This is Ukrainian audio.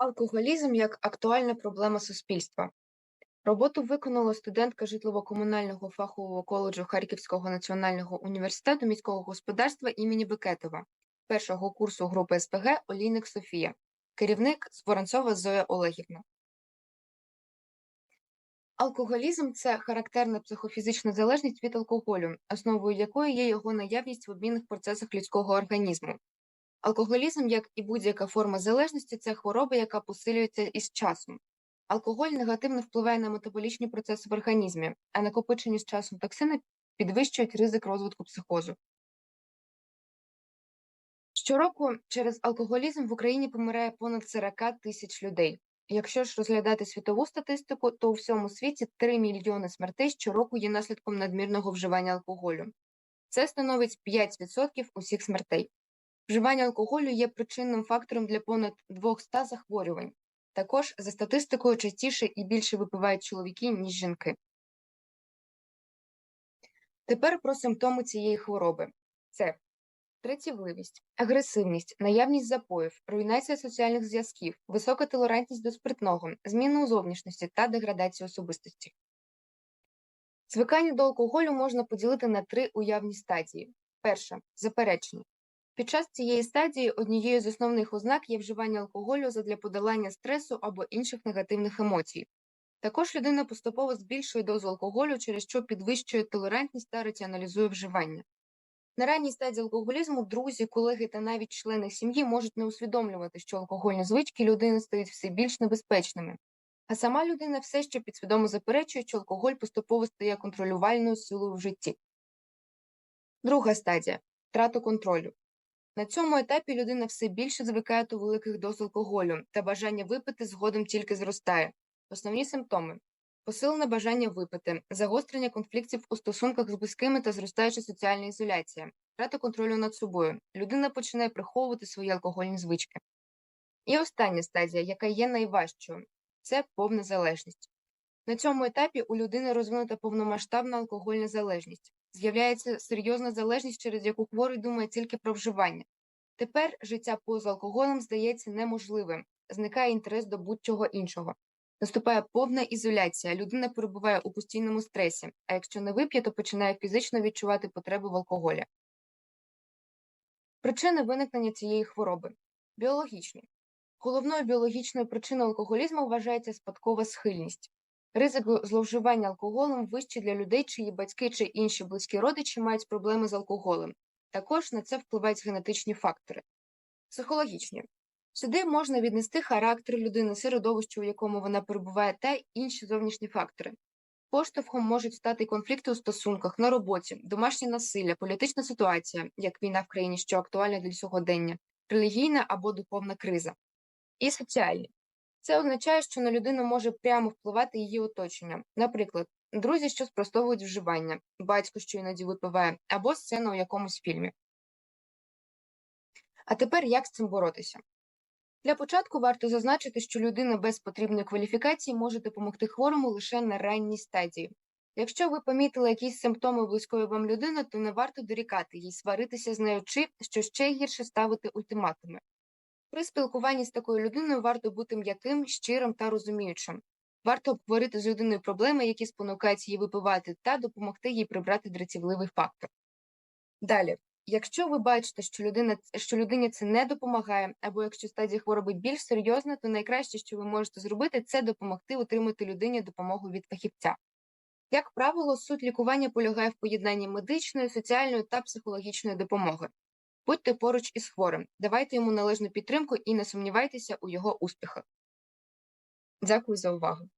Алкоголізм як актуальна проблема суспільства. Роботу виконала студентка житлово-комунального фахового коледжу Харківського національного університету міського господарства імені Бекетова, першого курсу групи СПГ Олійник Софія, керівник Воронцова Зоя Олегівна. Алкоголізм це характерна психофізична залежність від алкоголю, основою якої є його наявність в обмінних процесах людського організму. Алкоголізм, як і будь-яка форма залежності, це хвороба, яка посилюється із часом. Алкоголь негативно впливає на метаболічні процеси в організмі, а накопичені з часом токсини підвищують ризик розвитку психозу. Щороку через алкоголізм в Україні помирає понад 40 тисяч людей. Якщо ж розглядати світову статистику, то у всьому світі 3 мільйони смертей щороку є наслідком надмірного вживання алкоголю. Це становить 5% усіх смертей. Вживання алкоголю є причинним фактором для понад 200 захворювань. Також, за статистикою, частіше і більше випивають чоловіки, ніж жінки. Тепер про симптоми цієї хвороби: це працівливість, агресивність, наявність запоїв, руйнація соціальних зв'язків, висока толерантність до спиртного, зміна у зовнішності та деградація особистості. Звикання до алкоголю можна поділити на три уявні стадії. Перша заперечення. Під час цієї стадії однією з основних ознак є вживання алкоголю задля подолання стресу або інших негативних емоцій. Також людина поступово збільшує дозу алкоголю, через що підвищує толерантність та раціоналізує вживання. На ранній стадії алкоголізму друзі, колеги та навіть члени сім'ї можуть не усвідомлювати, що алкогольні звички людини стають все більш небезпечними, а сама людина все ще підсвідомо заперечує, що алкоголь поступово стає контролювальною силою в житті. Друга стадія втрата контролю. На цьому етапі людина все більше звикає до великих доз алкоголю та бажання випити згодом тільки зростає. Основні симптоми посилене бажання випити, загострення конфліктів у стосунках з близькими та зростаюча соціальна ізоляція, втрата контролю над собою. Людина починає приховувати свої алкогольні звички. І остання стадія, яка є найважчою, це повна залежність. На цьому етапі у людини розвинута повномасштабна алкогольна залежність. З'являється серйозна залежність, через яку хворий думає тільки про вживання. Тепер життя поза алкоголем здається неможливим, зникає інтерес до будь-чого іншого. Наступає повна ізоляція, людина перебуває у постійному стресі, а якщо не вип'є, то починає фізично відчувати потреби в алкоголі. Причини виникнення цієї хвороби біологічні. Головною біологічною причиною алкоголізму вважається спадкова схильність. Ризик зловживання алкоголем вищий для людей, чиї батьки чи інші близькі родичі мають проблеми з алкоголем. Також на це впливають генетичні фактори. Психологічні сюди можна віднести характер людини, середовище, у якому вона перебуває, та інші зовнішні фактори. Поштовхом можуть стати конфлікти у стосунках, на роботі, домашнє насилля, політична ситуація, як війна в країні, що актуальна для сьогодення, релігійна або духовна криза, і соціальні. Це означає, що на людину може прямо впливати її оточення, наприклад, друзі, що спростовують вживання, батько, що іноді випиває, або сцена у якомусь фільмі. А тепер як з цим боротися? Для початку варто зазначити, що людина без потрібної кваліфікації може допомогти хворому лише на ранній стадії. Якщо ви помітили якісь симптоми близької вам людини, то не варто дорікати їй, сваритися з нею чи, що ще гірше ставити ультиматуми. При спілкуванні з такою людиною варто бути м'яким, щирим та розуміючим. Варто обговорити з людиною проблеми, які спонукають її випивати, та допомогти їй прибрати дратівливий фактор. Далі, якщо ви бачите, що людина що людині це не допомагає, або якщо стадія хвороби більш серйозна, то найкраще, що ви можете зробити, це допомогти отримати людині допомогу від фахівця. Як правило, суть лікування полягає в поєднанні медичної, соціальної та психологічної допомоги. Будьте поруч із хворим, давайте йому належну підтримку і не сумнівайтеся у його успіхах. Дякую за увагу.